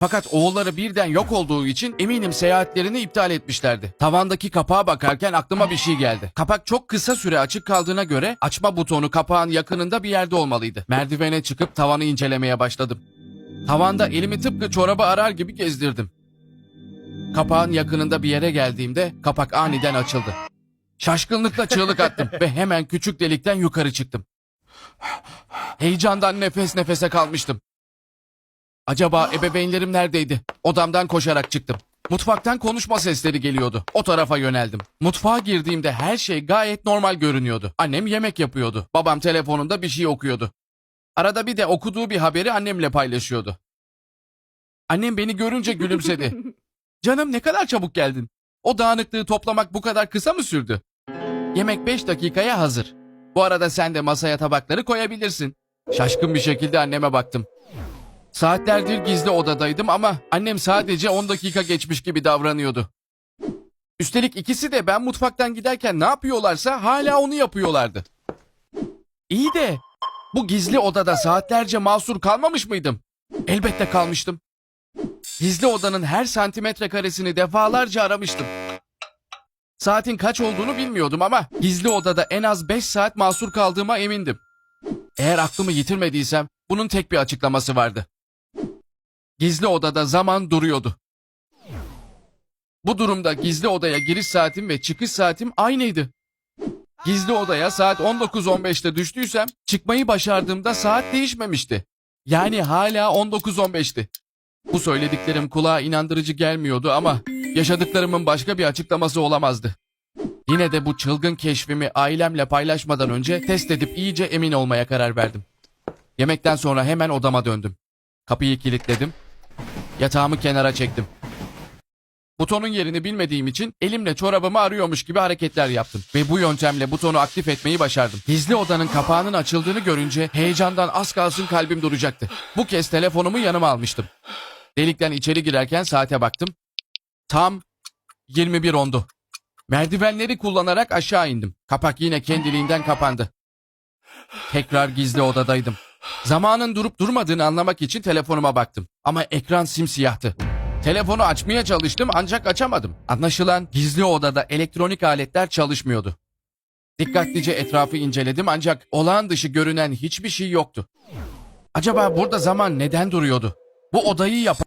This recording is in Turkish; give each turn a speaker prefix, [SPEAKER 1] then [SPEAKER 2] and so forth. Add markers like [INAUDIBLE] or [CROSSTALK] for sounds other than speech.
[SPEAKER 1] Fakat oğulları birden yok olduğu için eminim seyahatlerini iptal etmişlerdi. Tavandaki kapağa bakarken aklıma bir şey geldi. Kapak çok kısa süre açık kaldığına göre açma butonu kapağın yakınında bir yerde olmalıydı. Merdivene çıkıp tavanı incelemeye başladım. Tavanda elimi tıpkı çorabı arar gibi gezdirdim. Kapağın yakınında bir yere geldiğimde kapak aniden açıldı. Şaşkınlıkla çığlık attım ve hemen küçük delikten yukarı çıktım. Heyecandan nefes nefese kalmıştım. Acaba ebeveynlerim neredeydi? Odamdan koşarak çıktım. Mutfaktan konuşma sesleri geliyordu. O tarafa yöneldim. Mutfağa girdiğimde her şey gayet normal görünüyordu. Annem yemek yapıyordu. Babam telefonunda bir şey okuyordu. Arada bir de okuduğu bir haberi annemle paylaşıyordu. Annem beni görünce gülümsedi. [LAUGHS] Canım ne kadar çabuk geldin. O dağınıklığı toplamak bu kadar kısa mı sürdü? Yemek 5 dakikaya hazır. Bu arada sen de masaya tabakları koyabilirsin. Şaşkın bir şekilde anneme baktım. Saatlerdir gizli odadaydım ama annem sadece 10 dakika geçmiş gibi davranıyordu. Üstelik ikisi de ben mutfaktan giderken ne yapıyorlarsa hala onu yapıyorlardı. İyi de bu gizli odada saatlerce mahsur kalmamış mıydım? Elbette kalmıştım. Gizli odanın her santimetre karesini defalarca aramıştım. Saatin kaç olduğunu bilmiyordum ama gizli odada en az 5 saat mahsur kaldığıma emindim. Eğer aklımı yitirmediysem bunun tek bir açıklaması vardı. Gizli odada zaman duruyordu. Bu durumda gizli odaya giriş saatim ve çıkış saatim aynıydı. Gizli odaya saat 19.15'te düştüysem çıkmayı başardığımda saat değişmemişti. Yani hala 19.15'ti. Bu söylediklerim kulağa inandırıcı gelmiyordu ama yaşadıklarımın başka bir açıklaması olamazdı. Yine de bu çılgın keşfimi ailemle paylaşmadan önce test edip iyice emin olmaya karar verdim. Yemekten sonra hemen odama döndüm. Kapıyı kilitledim. Yatağımı kenara çektim. Butonun yerini bilmediğim için elimle çorabımı arıyormuş gibi hareketler yaptım. Ve bu yöntemle butonu aktif etmeyi başardım. Gizli odanın kapağının açıldığını görünce heyecandan az kalsın kalbim duracaktı. Bu kez telefonumu yanıma almıştım. Delikten içeri girerken saate baktım. Tam 21 ondu. Merdivenleri kullanarak aşağı indim. Kapak yine kendiliğinden kapandı. Tekrar gizli odadaydım. Zamanın durup durmadığını anlamak için telefonuma baktım. Ama ekran simsiyahtı. Telefonu açmaya çalıştım ancak açamadım. Anlaşılan gizli odada elektronik aletler çalışmıyordu. Dikkatlice etrafı inceledim ancak olağan dışı görünen hiçbir şey yoktu. Acaba burada zaman neden duruyordu? Bu odayı yapan